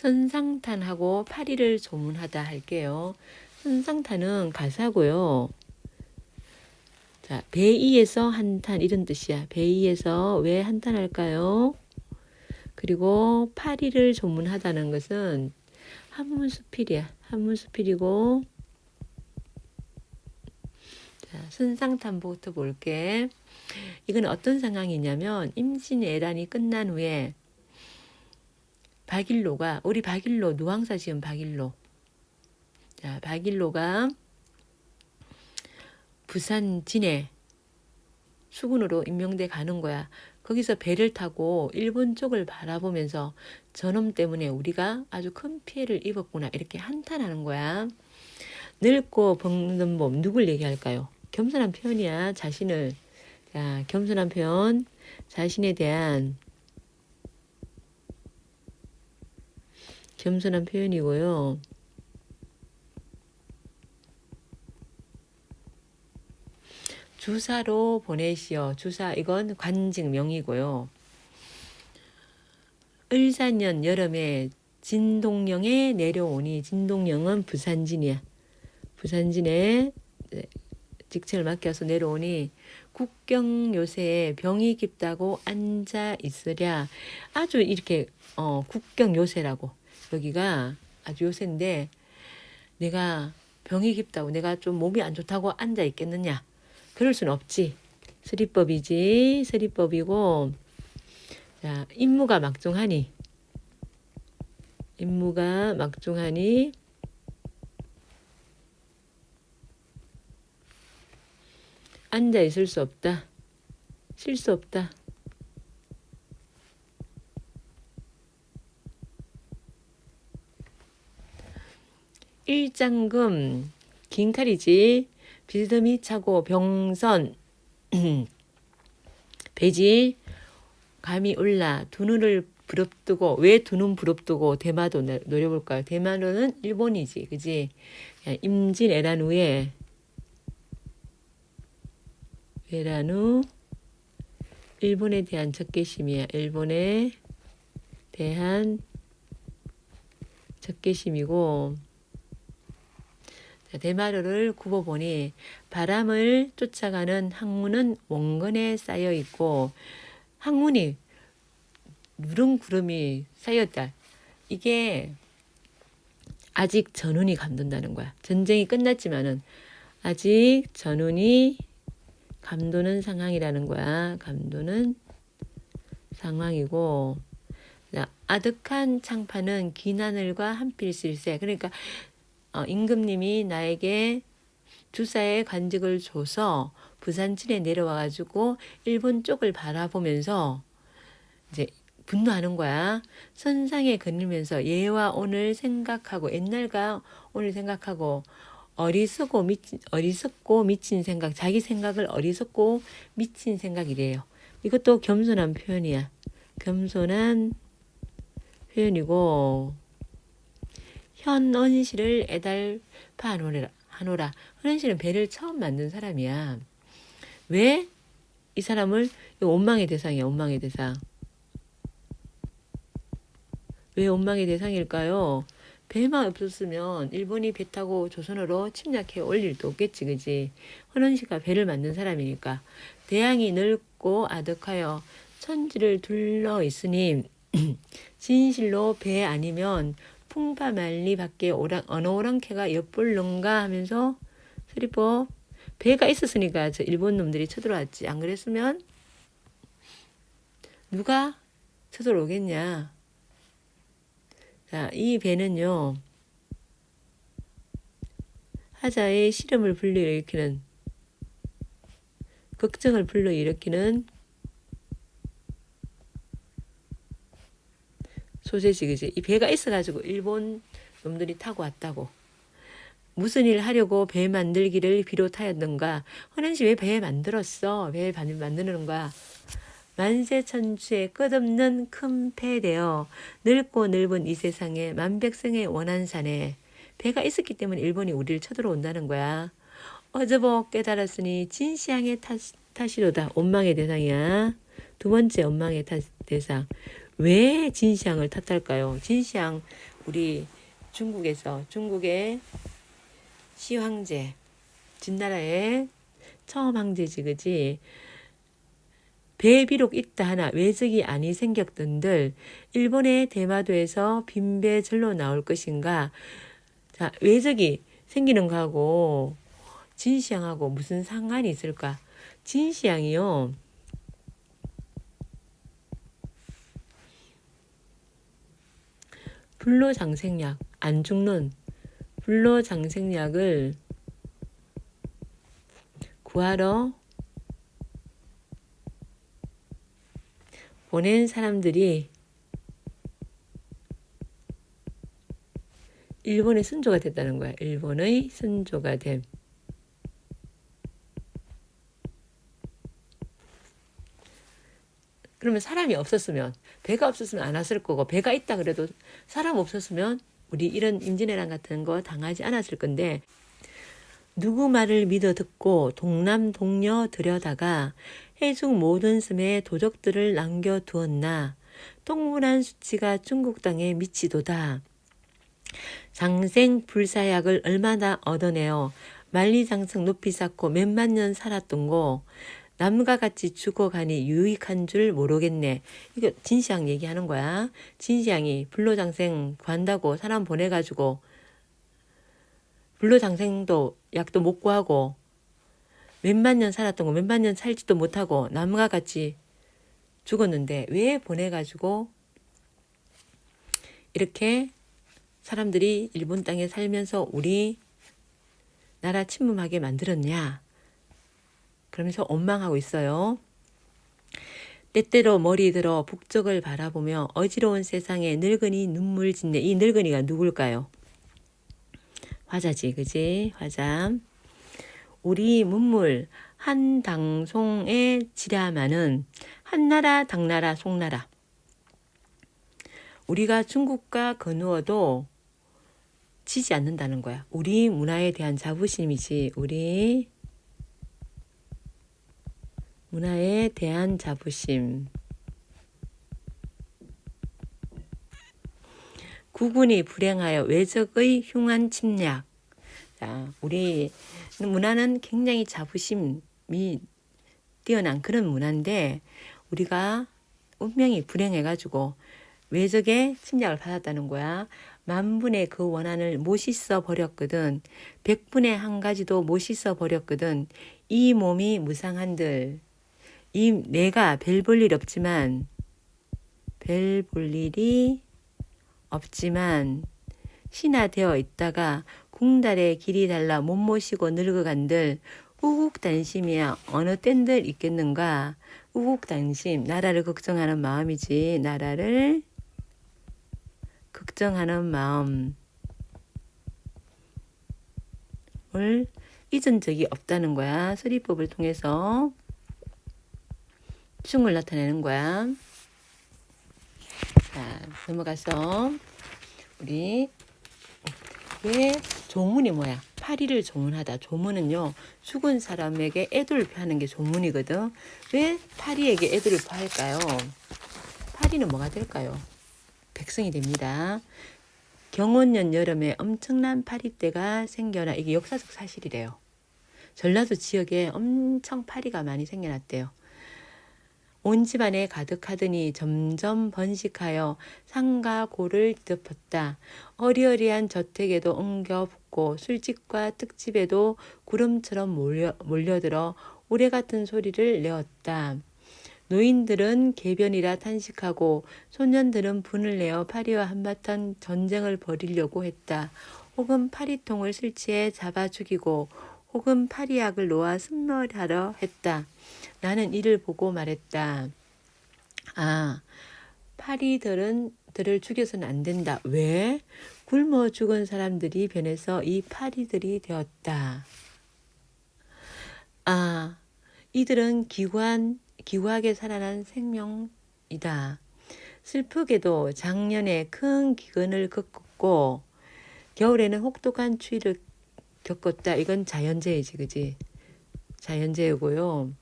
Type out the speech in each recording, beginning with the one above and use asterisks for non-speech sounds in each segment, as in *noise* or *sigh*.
선상탄하고 파리를 조문하다 할게요. 선상탄은 가사고요. 자, 배이에서 한탄 이런 뜻이야. 배이에서 왜 한탄 할까요? 그리고 파리를 조문하다는 것은 한문수필이야. 한문수필이고 자, 선상탄부터 볼게. 이건 어떤 상황이냐면 임진왜란이 끝난 후에 박일로가 우리 박일로 누왕사 지은 박일로 자 박일로가 부산 진해 수군으로 임명돼 가는 거야. 거기서 배를 타고 일본 쪽을 바라보면서 저놈 때문에 우리가 아주 큰 피해를 입었구나 이렇게 한탄하는 거야. 늙고 벙는 몸 누굴 얘기할까요? 겸손한 표현이야 자신을 자 겸손한 표현 자신에 대한 겸손한 표현이고요. 주사로 보내시오. 주사 이건 관직명이고요. 을사년 여름에 진동령에 내려오니 진동령은 부산진이야. 부산진에 직책을 맡겨서 내려오니 국경 요새에 병이 깊다고 앉아 있으랴. 아주 이렇게 어, 국경 요새라고 여기가 아주 요새인데 내가 병이 깊다고 내가 좀 몸이 안 좋다고 앉아 있겠느냐? 그럴 순 없지. 스리법이지. 스리법이고 자 임무가 막중하니 임무가 막중하니 앉아 있을 수 없다. 쉴 수 없다. 일장금 긴 칼이지 비스듬히 차고 병선 *clears throat* 배지 감이 올라 두 눈을 부릅뜨고 왜 두 눈 부릅뜨고 대마도 노- 노려볼까요? 대마도는 일본이지 그지? 야, 임진왜란 후에 외란 후 일본에 대한 적개심이야. 일본에 대한 적개심이고 자, 대마루를 굽어보니 바람을 쫓아가는 항문은 원근에 쌓여 있고 항문이 누른 구름이 쌓였다. 이게 아직 전운이 감돈다는 거야. 전쟁이 끝났지만은 아직 전운이 감도는 상황이라는 거야. 감도는 상황이고 자, 아득한 창파는 긴 하늘과 한필 실세. 그러니까 어, 임금님이 나에게 주사의 관직을 줘서 부산진에 내려와 가지고 일본 쪽을 바라보면서 이제 분노하는 거야. 선상에 거닐면서 예와 오늘 생각하고 옛날과 오늘 생각하고 어리석고 미친 어리석고 미친 생각 자기 생각을 어리석고 미친 생각이래요. 이것도 겸손한 표현이야. 겸손한 표현이고 현언시를 애달파 하노라. 현언시는 배를 처음 만든 사람이야. 왜 이 사람을 원망의 대상이야. 원망의 대상. 왜 원망의 대상일까요? 배만 없었으면 일본이 배 타고 조선으로 침략해 올 일도 없겠지, 그지? 헌원씨가 배를 만든 사람이니까. 대양이 넓고 아득하여 천지를 둘러 있으니 *clears throat* 진실로 배 아니면 풍파만리 밖에 오랑, 어느 오랑캐가 엿볼는가 하면서 수리법 배가 있었으니까 저 일본 놈들이 쳐들어왔지. 안 그랬으면 누가 쳐들어오겠냐. 자, 이 배는요, 하자의 시름을 불러일으키는, 걱정을 불러일으키는 소재지, 그지? 이 배가 있어가지고 일본 놈들이 타고 왔다고. 무슨 일 하려고 배 만들기를 비롯하였는가? 허난시 왜배 만들었어? 배 만드는 거야? 만세천추의 끝없는 큰 패되어 늙고 넓은 이 세상에 만백성의 원한산에 배가 있었기 때문에 일본이 우리를 쳐들어온다는 거야. 어저버 깨달았으니 진시향의 탓, 탓이로다. 원망의 대상이야. 두 번째 원망의 탓, 대상. 왜 진시황을 탓할까요? 진시황 우리 중국에서 중국의 시황제 진나라의 처음 황제지 그지? 배에 비록 있다 하나 외적이 아니 생겼던들 일본의 대마도에서 빈배 절로 나올 것인가? 자 외적이 생기는 거하고 진시황하고 무슨 상관이 있을까? 진시황이요 불로장생약 안 죽는 불로장생약을 구하러 보낸 사람들이 일본의 순조가 됐다는 거야. 일본의 순조가 됨. 그러면 사람이 없었으면 배가 없었으면 안 왔을 거고 배가 있다 그래도 사람 없었으면 우리 이런 임진왜란 같은 거 당하지 않았을 건데 누구 말을 믿어 듣고 동남 동녀 들여다가 해중 모든 섬에 도적들을 남겨 두었나 통문한 수치가 중국 땅에 미치도다. 장생 불사약을 얼마나 얻어내어 만리장성 높이 쌓고 몇만 년 살았던 거 남과 같이 죽어가니 유익한 줄 모르겠네. 이거 진시황 얘기하는 거야. 진시황이 불로장생 구한다고 사람 보내가지고 불로장생도 약도 못 구하고 몇만 년 살았던 거 몇만 년 살지도 못하고 남과 같이 죽었는데 왜 보내가지고 이렇게 사람들이 일본 땅에 살면서 우리 나라 침범하게 만들었냐? 그러면서 원망하고 있어요. 때때로 머리 들어 북쪽을 바라보며 어지러운 세상에 늙은이 눈물 짓네. 이 늙은이가 누굴까요? 화자지, 그지? 화자. 우리 문물 한 당송에 지라마는 한나라, 당나라, 송나라. 우리가 중국과 거누어도 지지 않는다는 거야. 우리 문화에 대한 자부심이지. 우리 문화에 대한 자부심. 국군이 불행하여 외적의 흉한 침략. 자, 우리 문화는 굉장히 자부심이 뛰어난 그런 문화인데 우리가 운명이 불행해가지고 외적의 침략을 받았다는 거야. 만분의 그 원한을 못 씻어 버렸거든. 백분의 한 가지도 못 씻어 버렸거든. 이 몸이 무상한들. 이 내가 별 볼 일 없지만 별 볼 일이 없지만 신하 되어 있다가 궁달에 길이 달라 못 모시고 늙어간들 우국단심이야 어느 땐들 있겠는가? 우국단심 나라를 걱정하는 마음이지. 나라를 걱정하는 마음을 잊은 적이 없다는 거야. 서리법을 통해서 충을 나타내는 거야 자 넘어가서 우리 왜 조문이 뭐야? 파리를 조문하다. 조문은요, 죽은 사람에게 애돌표하는 게 조문이거든. 왜 파리에게 애돌표할까요? 파리는 뭐가 될까요? 백성이 됩니다. 경원년 여름에 엄청난 파리떼가 생겨나 이게 역사적 사실이래요. 전라도 지역에 엄청 파리가 많이 생겨났대요. 온 집안에 가득하더니 점점 번식하여 상가 고를 뒤덮었다. 어리어리한 저택에도 엉겨 붙고 술집과 특집에도 구름처럼 몰려, 몰려들어 오래 같은 소리를 내었다. 노인들은 개변이라 탄식하고 소년들은 분을 내어 파리와 한바탕 전쟁을 벌이려고 했다. 혹은 파리통을 설치해 잡아 죽이고 혹은 파리약을 놓아 승멸하려 했다. 나는 이를 보고 말했다. 아, 파리들은 들을 죽여서는 안 된다. 왜? 굶어 죽은 사람들이 변해서 이 파리들이 되었다. 아, 이들은 기관, 기구하게 살아난 생명이다. 슬프게도 작년에 큰 기근을 겪었고 겨울에는 혹독한 추위를 겪었다. 이건 자연재해지, 그지? 자연재해고요.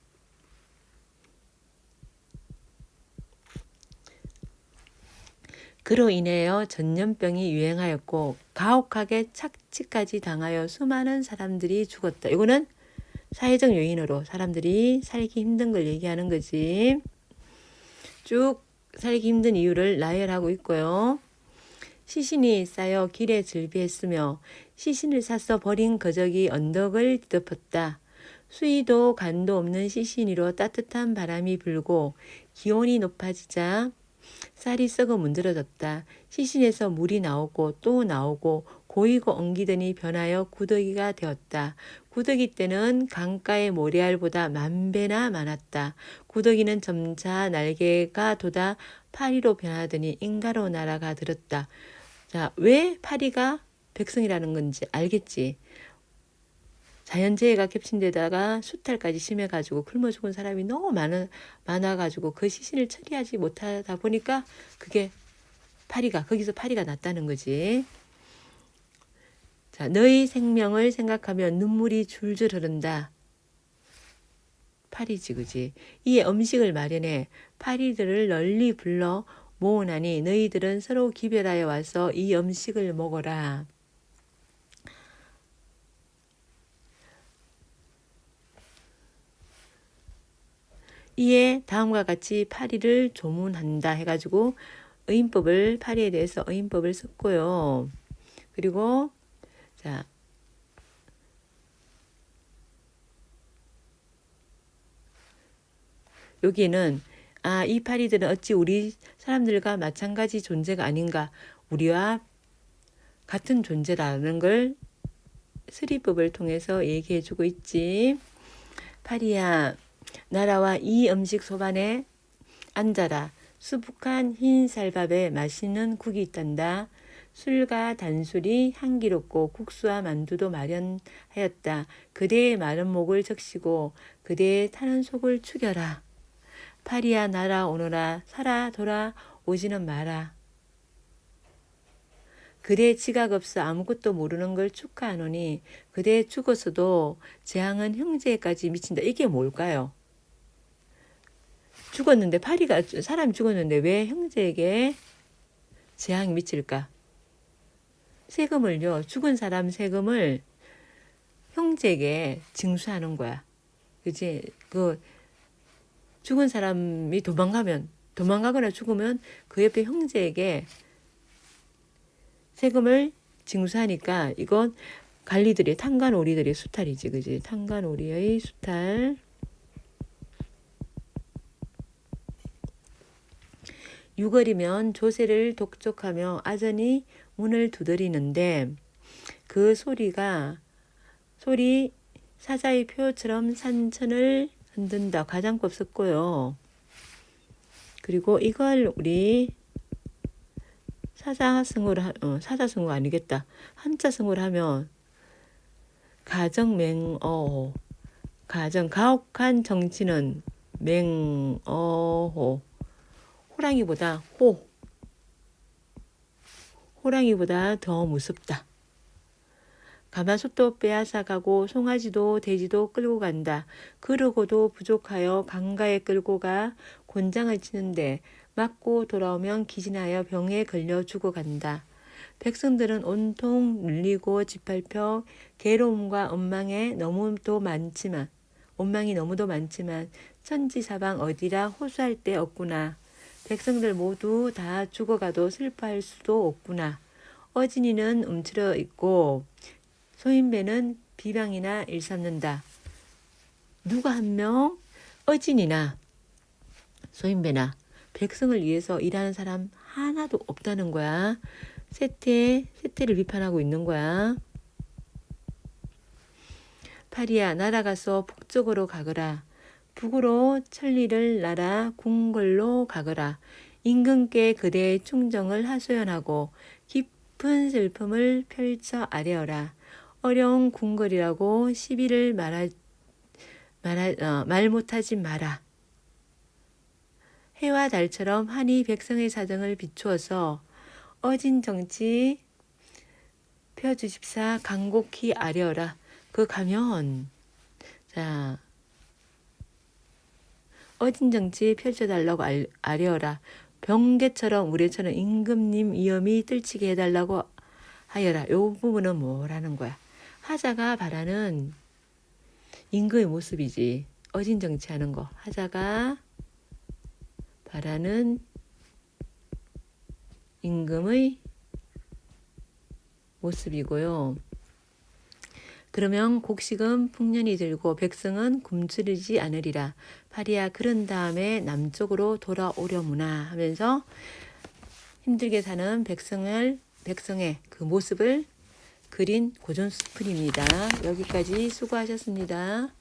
그로 인하여 전염병이 유행하였고 가혹하게 착취까지 당하여 수많은 사람들이 죽었다. 이거는 사회적 요인으로 사람들이 살기 힘든 걸 얘기하는 거지. 쭉 살기 힘든 이유를 나열하고 있고요. 시신이 쌓여 길에 즐비했으며 시신을 샀어 버린 거적이 언덕을 뒤덮었다. 수위도 간도 없는 시신 위로 따뜻한 바람이 불고 기온이 높아지자 쌀이 썩어 문드러졌다. 시신에서 물이 나오고 또 나오고 고이고 엉기더니 변하여 구더기가 되었다. 구더기 때는 강가의 모래알보다 만 배나 많았다. 구더기는 점차 날개가 돋아 파리로 변하더니 인가로 날아가 들었다. 자, 왜 파리가 백성이라는 건지 알겠지? 자연재해가 겹친 데다가 수탈까지 심해가지고 굶어 죽은 사람이 너무 많아, 많아가지고 그 시신을 처리하지 못하다 보니까 그게 파리가, 거기서 파리가 났다는 거지. 자, 너희 생명을 생각하면 눈물이 줄줄 흐른다. 파리지, 그지? 이에 음식을 마련해 파리들을 널리 불러 모으나니 너희들은 서로 기별하여 와서 이 음식을 먹어라. 이에 다음과 같이 파리를 조문한다 해가지고 의인법을 파리에 대해서 의인법을 썼고요. 그리고 자 여기는 아, 이 파리들은 어찌 우리 사람들과 마찬가지 존재가 아닌가, 우리와 같은 존재라는 걸 스리법을 통해서 얘기해주고 있지. 파리야, 나라와 이 음식 소반에 앉아라. 수북한 흰 쌀밥에 맛있는 국이 있단다. 술과 단술이 향기롭고 국수와 만두도 마련하였다. 그대의 마른 목을 적시고 그대의 타는 속을 축여라. 파리야 나라 오너라 살아 돌아 오지는 마라. 그대 지각 없어 아무것도 모르는 걸 축하하노니 그대 죽었어도 재앙은 형제까지 미친다. 이게 뭘까요? 죽었는데 파리가 사람이 죽었는데 왜 형제에게 재앙이 미칠까? 세금을요 죽은 사람 세금을 형제에게 징수하는 거야. 그지? 그 죽은 사람이 도망가면 도망가거나 죽으면 그 옆에 형제에게 세금을 징수하니까 이건 관리들이 탄간오리들의 수탈이지 그지? 탄간오리의 수탈. 유월이면 조세를 독촉하며 아전이 문을 두드리는데 그 소리가 소리 사자의 표처럼 산천을 흔든다. 가장법 썼고요. 그리고 이걸 우리 사자승으로 어, 사자승우 아니겠다. 한자승으로 하면 가정맹어호 가정 가혹한 정치는 맹어호 호랑이보다 호 호랑이보다 더 무섭다. 가마솥도 빼앗아가고 송아지도 돼지도 끌고 간다. 그러고도 부족하여 강가에 끌고 가 곤장을 치는데 맞고 돌아오면 기진하여 병에 걸려 죽어간다. 백성들은 온통 눌리고 짓밟혀 괴로움과 원망에 너무도 많지만 원망이 너무도 많지만 천지사방 어디라 호소할 데 없구나. 백성들 모두 다 죽어가도 슬퍼할 수도 없구나. 어진이는 움츠러 있고 소인배는 비방이나 일삼는다. 누가 한 명 어진이나 소인배나 백성을 위해서 일하는 사람 하나도 없다는 거야. 세태, 세태를 비판하고 있는 거야. 파리야, 날아가서 북쪽으로 가거라. 북으로 천리를 날아 궁궐로 가거라. 임금께 그대의 충정을 하소연하고 깊은 슬픔을 펼쳐 아뢰어라. 어려운 궁궐이라고 시비를 말하, 말하, 어, 말 못하지 마라. 해와 달처럼 한이 백성의 사정을 비추어서 어진 정치 펴주십사 간곡히 아뢰어라. 그 가면 자 어진 정치 펼쳐달라고 아뢰어라. 병개처럼 우레처럼 임금님 위엄이 떨치게 해달라고 하여라. 요 부분은 뭐라는 거야? 하자가 바라는 임금의 모습이지. 어진정치하는 거. 하자가 바라는 임금의 모습이고요. 그러면 곡식은 풍년이 들고 백성은 굶주리지 않으리라. 파리야 그런 다음에 남쪽으로 돌아오려무나 하면서 힘들게 사는 백성을 백성의 그 모습을 그린 고전 수풀입니다. 여기까지 수고하셨습니다.